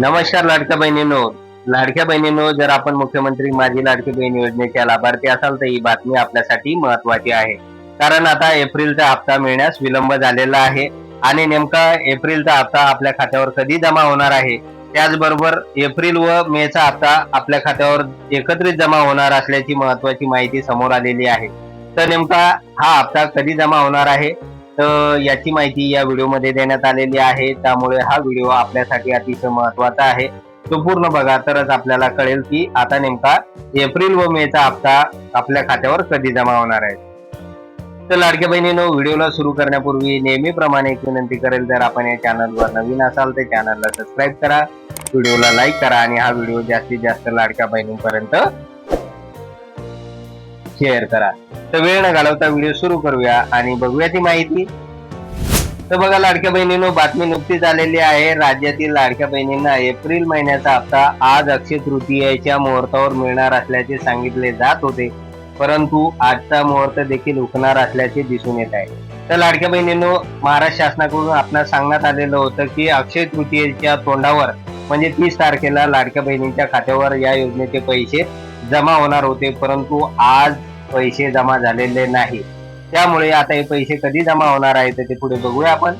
नमस्कार लाडक्या बहिणींनो. लाडक्या बहिणींनो जर आपण मुख्यमंत्री माझी लाडकी बहीण योजनेच्या लाभार्थी असाल तर ही बातमी आपल्यासाठी महत्वाची आहे. कारण आता एप्रिलचा हप्ता मिळण्यास विलंब झालेला आहे आणि नेमका एप्रिलचा हप्ता आपल्या खात्यावर कधी जमा होणार आहे? त्याचबरोबर एप्रिल व मेचा हप्ता आपल्या खात्यावर एकत्रित जमा होणार असल्याची महत्वाची माहिती समोर आलेली आहे. तर नेमका हा हप्ता कधी जमा होणार आहे? तर याची माहिती या व्हिडिओमध्ये देण्यात आलेली आहे. त्यामुळे हा व्हिडिओ आपल्यासाठी अतिशय महत्त्वाचा आहे. तो पूर्ण बघा तरच आपल्याला कळेल की आता नेमका एप्रिल व मेचा हप्ता आपल्या खात्यावर कधी जमा होणार आहे. तर लाडक्या बहिणीनो व्हिडिओला सुरू करण्यापूर्वी नेहमीप्रमाणे एक विनंती करेल जर आपण या चॅनलवर नवीन असाल तर चॅनलला सबस्क्राईब करा व्हिडिओला लाईक करा आणि हा व्हिडिओ जास्तीत जास्त लाडक्या बहिणींपर्यंत शेअर करा. तर वेळ न घालवता व्हिडिओ सुरू करूया आणि बघूया ती माहिती. तर बघा लाडक्या बहिणीनो बातमी नुकतीच आलेली आहे. राज्यातील लाडक्या बहिणींना एप्रिल महिन्याचा हप्ता आज अक्षय तृतीयेच्या मुहूर्तावर मिळणार असल्याचे सांगितले जात होते. परंतु आजचा मुहूर्त देखील हुकणार असल्याचे दिसून येत आहे. तर लाडक्या बहिणींनो महाराष्ट्र शासनाकडून आपणास सांगण्यात आलेलं होतं की अक्षय तृतीयेच्या तोंडावर म्हणजे तीस तारखेला लाडक्या बहिणींच्या खात्यावर या योजनेचे पैसे जमा होणार होते. परंतु आज पैसे जमा झालेले नाही त्यामुळे आता हे पैसे कधी जमा होणार आहे तर ते पुढे बघूया आपण.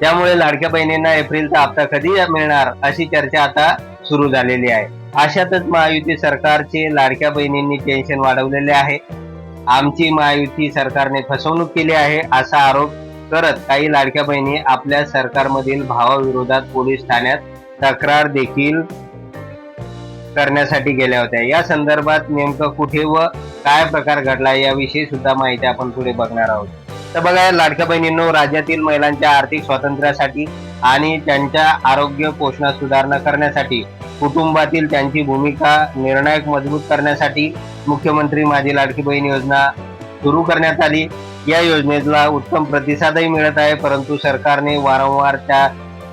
त्यामुळे लाडक्या बहिणींना एप्रिलचा हप्ता कधी मिळणार अशी चर्चा आता सुरू झालेली आहे. अशातच महायुती सरकारचे लाडक्या बहिणींनी टेन्शन वाढवलेले आहे. आमची महायुती सरकारने फसवणूक केली आहे असा आरोप करत काही लाडक्या बहिणी आपल्या सरकारमधील भावाविरोधात पोलीस ठाण्यात तक्रार देखील करण्यासाठी गेल्या होत्या. या संदर्भात नेमकं कुठे व काय प्रकार घडला याविषयी सुद्धा माहिती आपण पुढे बघणार आहोत. तर बघा या लाडक्या बहिणींनो राज्यातील महिलांच्या आर्थिक स्वातंत्र्यासाठी आणि त्यांच्या आरोग्य पोषणात सुधारणा करण्यासाठी कुटुंबातील त्यांची भूमिका निर्णायक मजबूत करण्यासाठी मुख्यमंत्री माझी लाडकी बहीण योजना सुरू करण्यात आली. या योजनेला उत्तम प्रतिसादही मिळत आहे परंतु सरकारने वारंवार त्या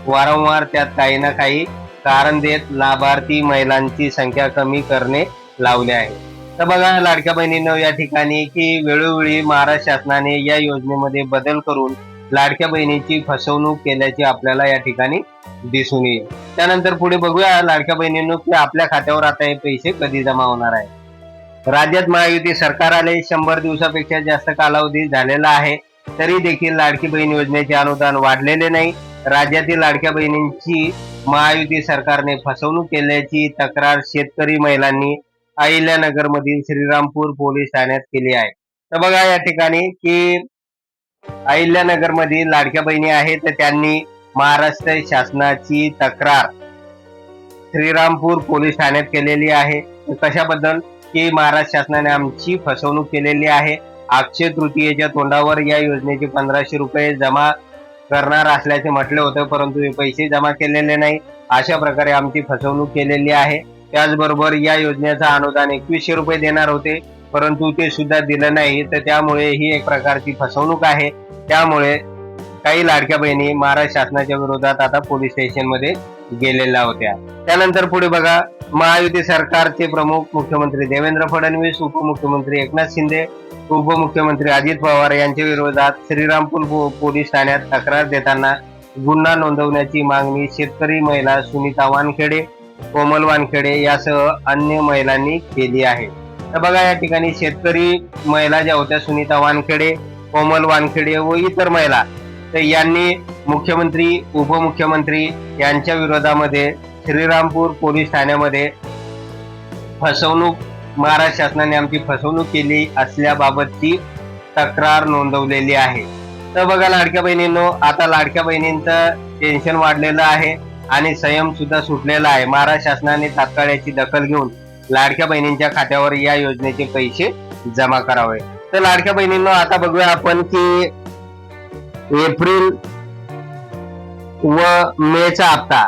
वारंवार त्यात काही ना काही कारण देत लाभार्थी महिलांची संख्या कमी करणे लावले आहे. तर बघा लाडक्या बहिणीनं या ठिकाणी की वेळोवेळी महाराष्ट्र शासनाने या योजनेमध्ये बदल करून लाडक्या बहिणीची फसवणूक केल्याची आपल्याला या ठिकाणी दिसून येईल. त्यानंतर पुढे बघूया लाडक्या बहिणींनो की आपल्या खात्यावर आता हे पैसे कधी जमा होणार आहे राज्यात महायुती सरकार आले शंभर दिवसापेक्षा जास्त कालावधी झालेला आहे तरी देखील लाडकी बहीण योजनेचे अनुदान वाढलेले नाही. राज्यातील लाडक्या बहिणींची महायुती सरकारने फसवणूक केल्याची तक्रार शेतकरी महिलांनी अहिल्यानगर मधील श्रीरामपूर पोलीस ठाण्यात केली आहे. तर बघा या ठिकाणी की अहिल्यानगर मधील लाडक्या बहिणी आहेत तर त्यांनी महाराष्ट्र शासनाची तक्रार श्रीरामपूर पोलीस ठाण्यात केलेली आहे. कशाबद्दल? की महाराष्ट्र शासनाने आमची फसवणूक केलेली आहे. अक्षय तृतीयेच्या तोंडावर या योजनेचे पंधराशे रुपये जमा करणार असल्याचे म्हटले होते परंतु हे पैसे जमा केलेले नाही. अशा प्रकारे आमची फसवणूक केलेली आहे. त्याचबरोबर या योजनेचं अनुदान एकवीसशे रुपये देणार होते. परंतु ते सुद्धा दिलं नाही. तर त्यामुळे ही एक प्रकारची फसवणूक आहे. त्यामुळे काही लाडक्या बहिणी महाराष्ट्र शासनाच्या विरोधात आता पोलीस स्टेशनमध्ये गेलेल्या होत्या. त्यानंतर पुढे बघा. महायुती सरकारचे प्रमुख मुख्यमंत्री देवेंद्र फडणवीस उपमुख्यमंत्री एकनाथ शिंदे उपमुख्यमंत्री अजित पवार यांच्या विरोधात श्रीरामपूर पोलीस ठाण्यात तक्रार देताना गुन्हा नोंदवण्याची मागणी शेतकरी महिला सुनीता वानखेडे कोमल वानखेडे यासह अन्य महिलांनी केली आहे. तर बघा या ठिकाणी शेतकरी महिला ज्या होत्या सुनीता वानखेडे कोमल वानखेडे व इतर महिला तर यांनी मुख्यमंत्री उपमुख्यमंत्री यांच्या विरोधामध्ये श्रीरामपूर पोलीस ठाण्यामध्ये फसवणूक महाराष्ट्र शासनाने आमची फसवणूक केली असल्याबाबतची तक्रार नोंदवलेली आहे. तर बघा लाडक्या बहिणींनो आता लाडक्या बहिणींचं टेन्शन वाढलेलं आहे. आणि संयम सुद्धा सुटलेला आहे. महाराष्ट्र शासनाने तात्काळ याची दखल घेऊन लाडक्या बहिणींच्या खात्यावर या योजनेचे पैसे जमा करावे. तर लाडक्या बहिणींना आता बघूया आपण की एप्रिल व मेचा हप्ता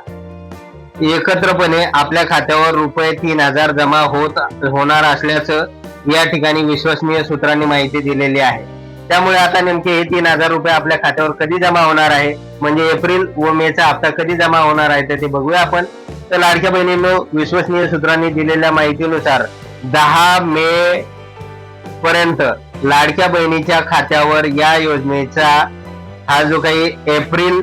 एकत्रपणे आपल्या खात्यावर रुपये तीन हजार जमा होत होणार असल्याचं या ठिकाणी विश्वसनीय सूत्रांनी माहिती दिलेली आहे. त्यामुळे आता नेमके हे तीन हजार रुपये आपल्या खात्यावर कधी जमा होणार आहे? म्हणजे एप्रिल व मेचा हप्ता कधी जमा होणार आहे तर ते बघूया आपण. तर लाडक्या बहिणींनो विश्वसनीय सूत्रांनी दिलेल्या माहितीनुसार दहा मे पर्यंत लाडक्या बहिणीच्या खात्यावर या योजनेचा हा जो काही एप्रिल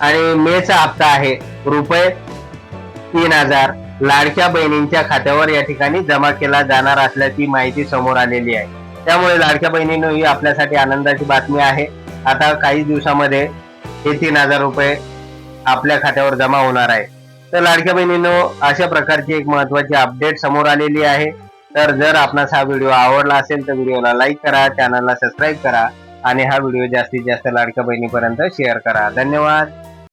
आणि मेचा हप्ता आहे रुपये तीन हजार लाडक्या बहिणींच्या खात्यावर या ठिकाणी जमा केला जाणार असल्याची माहिती समोर आलेली आहे. त्यामुळे लाडक्या बहिणींनो ही आपल्यासाठी आनंदाची बातमी आहे. आता काही दिवसामध्ये हे तीन हजार रुपये आपल्या खात्यावर जमा होणार आहे. तर लाडक्या बहिणींनो अशा प्रकारची एक महत्वाची अपडेट समोर आलेली आहे. तर जर आपणास हा व्हिडिओ आवडला असेल तर व्हिडिओला लाईक करा चॅनलला सबस्क्राईब करा आणि हा व्हिडिओ जास्तीत जास्त लाडक्या बहिणीपर्यंत शेअर करा. धन्यवाद.